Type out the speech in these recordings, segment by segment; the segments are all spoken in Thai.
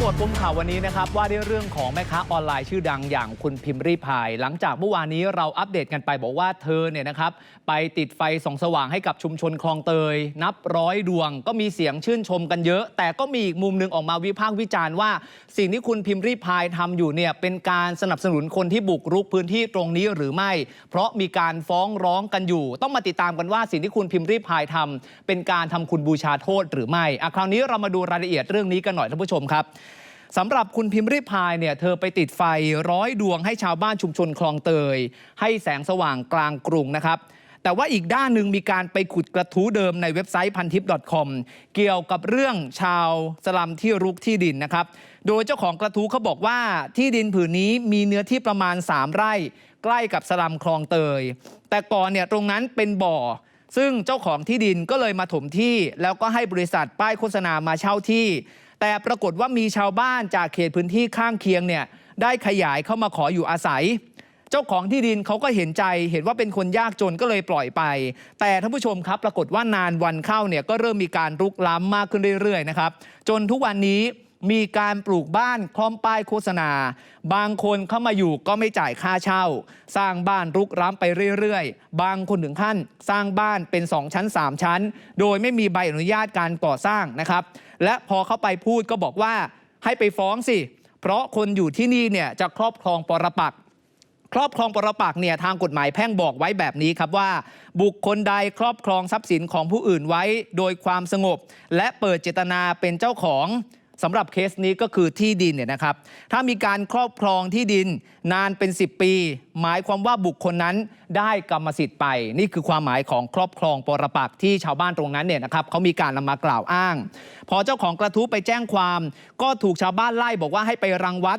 หมดปมข่าววันนี้นะครับว่าด้วยเรื่องของแม่ค้าออนไลน์ชื่อดังอย่างคุณพิมพ์รีพาย หลังจากเมื่อวานนี้เราอัปเดตกันไปบอกว่าเธอเนี่ยนะครับไปติดไฟส่องสว่างให้กับชุมชนคลองเตย นับร้อยดวง ก็มีเสียงชื่นชมกันเยอะ แต่ก็มีอีกมุมหนึ่งออกมาวิพากษ์วิจารณ์ว่า สิ่งที่คุณพิมพ์รีพายทำอยู่เนี่ยเป็นการสนับสนุนคนที่บุกรุกพื้นที่ตรงนี้หรือไม่ เพราะมีการฟ้องร้องกันอยู่ ต้องมาติดตามกันว่าสิ่งที่คุณพิมพ์รีพายทำเป็นการทำคุณบูชาโทษหรือไม่อะคราวนี้เรามาดูรายละเอียดเรื่องนี้กันหน่อยท่านผู้ชมครับ สำหรับคุณพิมพ์ริพายเนี่ยเธอไปติดไฟร้อยดวงให้ชาวบ้านชุมชนคลองเตย ให้แสงสว่างกลางกรุงนะครับแต่ว่าอีกด้านหนึ่งมีการไปขุดกระทู้เดิมในเว็บไซต์พันทิป .com เกี่ยวกับเรื่องชาวสลัมที่รุกที่ดินนะครับ โดยเจ้าของกระทู้เขาบอกว่าที่ดินผืนนี้มีเนื้อที่ประมาณ 3 ไร่ ใกล้กับสลัมคลองเตย แต่ก่อนเนี่ยตรงนั้นเป็นบ่อ ซึ่งเจ้าของที่ดินก็เลยมาถมที่ แล้วก็ให้บริษัทป้ายโฆษณามาเช่าที่ แต่ปรากฏว่ามีชาวบ้านจากเขตพื้นที่ข้างเคียงเนี่ยได้ขยายเข้ามาขออยู่อาศัย เจ้าของที่ดินเขาก็เห็นใจ เห็นว่าเป็นคนยากจนก็เลยปล่อยไป แต่ท่านผู้ชมครับปรากฏว่านานวันเข้าเนี่ยก็เริ่มมีการรุกล้ำมากขึ้นเรื่อยๆนะครับจนทุกวันนี้ มีการปลูกบ้านคล้อมป้ายโฆษณา บางคนเข้ามาอยู่ก็ไม่จ่ายค่าเช่า สร้างบ้านรุกร้ำไปเรื่อยๆ บางคนถึงขั้นสร้างบ้านเป็น 2 ชั้น 3 ชั้น โดยไม่มีใบอนุญาตการก่อสร้างนะครับ และพอเข้าไปพูดก็บอกว่าให้ไปฟ้องสิ เพราะคนอยู่ที่นี่เนี่ยจะครอบครองปรปักษครอบครองปรปักเนี่ยทางกฎหมายแพ่งบอกไว้แบบนี้ครับว่า บุคคลใดครอบครองทรัพย์สินของผู้อื่นไว้ โดยความสงบ และเปิดเจตนาเป็นเจ้าของ สำหรับเคสนี้ก็คือที่ดินเนี่ยนะครับ ถ้ามีการครอบครองที่ดินนานเป็น 10 ปี หมายความว่าบุคคลนั้นได้กรรมสิทธิ์ไป นี่คือความหมายของครอบครองปรปักที่ชาวบ้านตรงนั้นเนี่ยนะครับเขามีการนำมากล่าวอ้าง พอเจ้าของกระทู้ไปแจ้งความ ก็ถูกชาวบ้านไล่บอกว่าให้ไปรังวัด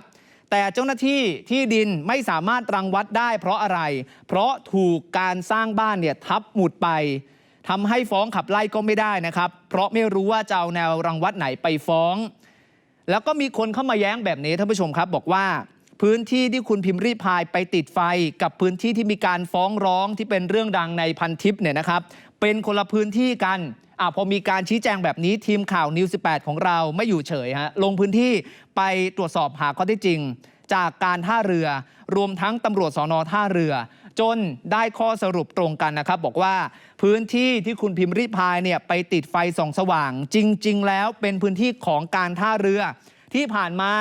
แต่เจ้าหน้าที่ที่ดินไม่สามารถรังวัดได้เพราะอะไร เพราะถูกการสร้างบ้านเนี่ยทับหมุดไปทำให้ฟ้องขับไล่ก็ไม่ได้นะครับ เพราะไม่รู้ว่าจะเอาแนวรังวัดไหนไปฟ้อง แล้วก็มีคนเข้ามาแย้งแบบนี้ท่านผู้ชมครับ บอกว่าพื้นที่ที่คุณพิมพ์รีพายไปติดไฟกับพื้นที่ที่มีการฟ้องร้องที่เป็นเรื่องดังในพันทิปเนี่ยนะครับ เป็นคนละพื้นที่กันอะพอมีการชี้แจงแบบนี้ทีมข่าวนิว 18 ของเราไม่อยู่เฉยฮะลงพื้นที่ไปตรวจสอบหาข้อเท็จจริง จากการท่าเรือ รวมทั้งตำรวจสอนอท่าเรือ จนได้ข้อสรุปตรงกันนะครับ บอกว่าพื้นที่ที่คุณพิมพ์ริพายเนี่ยไปติดไฟส่องสว่าง จริง ๆ แล้วเป็นพื้นที่ของการท่าเรือ ที่ผ่านมา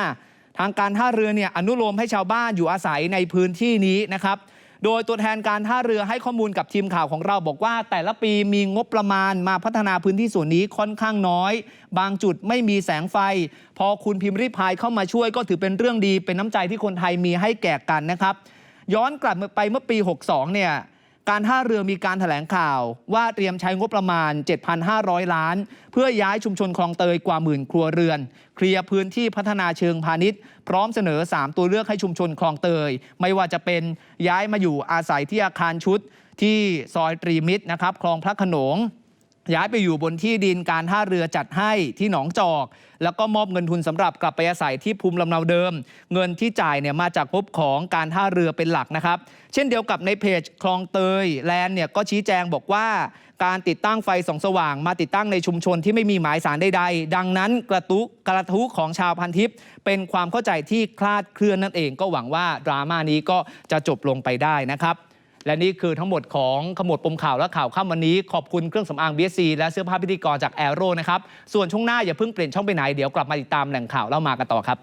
ทางการท่าเรือเนี่ยอนุโลมให้ชาวบ้านอยู่อาศัยในพื้นที่นี้นะครับ โดยตัวแทนการท่าเรือให้ข้อมูลกับทีมข่าวของเราบอกว่า แต่ละปีมีงบประมาณมาพัฒนาพื้นที่ส่วนนี้ค่อนข้างน้อย บางจุดไม่มีแสงไฟ พอคุณพิมพ์ริพายเข้ามาช่วยก็ถือเป็นเรื่องดีเป็นน้ำใจที่คนไทยมีให้แก่กันนะครับ ย้อนกลับไปเมื่อปี 62 เนี่ย การท่าเรือมีการถแถลงข่าว ว่าเตรียมใช้งบประมาณ 7,500 ล้าน เพื่อย้ายชุมชนคลองเตยกว่าหมื่นครัวเรือน เคลียร์พื้นที่พัฒนาเชิงพาณิชย์ พร้อมเสนอ 3 ตัวเลือกให้ชุมชนคลองเตย ไม่ว่าจะเป็นย้ายมาอยู่อาศัยที่อาคารชุด ที่ซอยตรีมิตรนะครับคลองพระขนง ย้ายไปอยู่บนที่ดินการท่าเรือจัดให้ที่หนองจอก แล้วก็มอบเงินทุนสำหรับกลับไปอาศัยที่ภูมิลำเนาเดิม เงินที่จ่ายเนี่ยมาจากงบของการท่าเรือเป็นหลักนะครับ เช่นเดียวกับในเพจคลองเตยแลนด์เนี่ยก็ชี้แจงบอกว่า การติดตั้งไฟส่องสว่าง มาติดตั้งในชุมชนที่ไม่มีหมายสารใดๆ ดังนั้นกระตุกระทุของชาวพันทิพย์เป็นความเข้าใจที่คลาดเคลื่อนนั่นเองก็หวังว่าดราม่านี้ก็จะจบลงไปได้นะครับ และนี่คือทั้งหมดของขมวดปมข่าวและข่าวข้ามวันนี้ ขอบคุณเครื่องสำอาง BSC และเสื้อผ้าพิธีกรจากแอโร่นะครับ ส่วนช่วงหน้าอย่าเพิ่งเปลี่ยนช่องไปไหน เดี๋ยวกลับมาติดตามแหล่งข่าวเล่ามากันต่อครับ